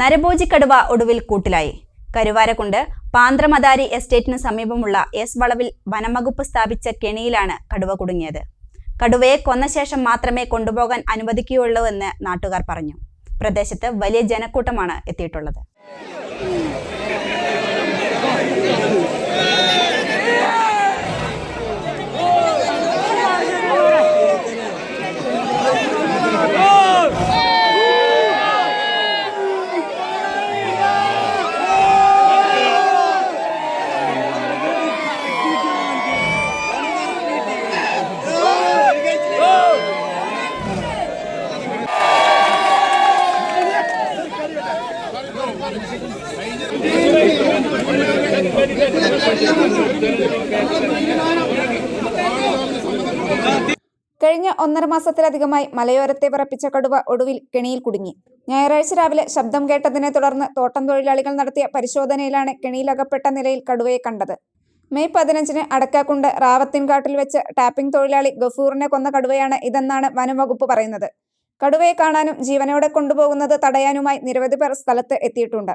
നരഭോജി കടുവ ഒടുവിൽ കൂട്ടിലായി. കരുവാരക്കുണ്ട് പാന്ത്രമദാരി എസ്റ്റേറ്റിന് സമീപമുള്ള എസ് വളവിൽ വനംവകുപ്പ് സ്ഥാപിച്ച കെണിയിലാണ് കടുവ കുടുങ്ങിയത്. കടുവയെ കൊന്ന ശേഷം മാത്രമേ കൊണ്ടുപോകാൻ അനുവദിക്കുകയുള്ളൂ എന്ന് നാട്ടുകാർ പറഞ്ഞു. പ്രദേശത്ത് വലിയ ജനക്കൂട്ടമാണ് എത്തിയിട്ടുള്ളത്. കഴിഞ്ഞ ഒന്നര മാസത്തിലധികമായി മലയോരത്തെ വിറപ്പിച്ച കടുവ ഒടുവിൽ കെണിയിൽ കുടുങ്ങി. ഞായറാഴ്ച രാവിലെ ശബ്ദം കേട്ടതിനെ തുടർന്ന് തോട്ടം തൊഴിലാളികൾ നടത്തിയ പരിശോധനയിലാണ് കെണിയിലകപ്പെട്ട നിലയിൽ കടുവയെ കണ്ടത്. മെയ് പതിനഞ്ചിന് അടക്കാക്കുണ്ട് റാവത്തിൻകാട്ടിൽ വെച്ച് ടാപ്പിംഗ് തൊഴിലാളി ഗഫൂറിനെ കൊന്ന കടുവയാണ് ഇതെന്നാണ് വനംവകുപ്പ് പറയുന്നത്. കടുവയെ കാണാനും ജീവനോടെ കൊണ്ടുപോകുന്നത് തടയാനുമായി നിരവധി പേർ സ്ഥലത്ത് എത്തിയിട്ടുണ്ട്.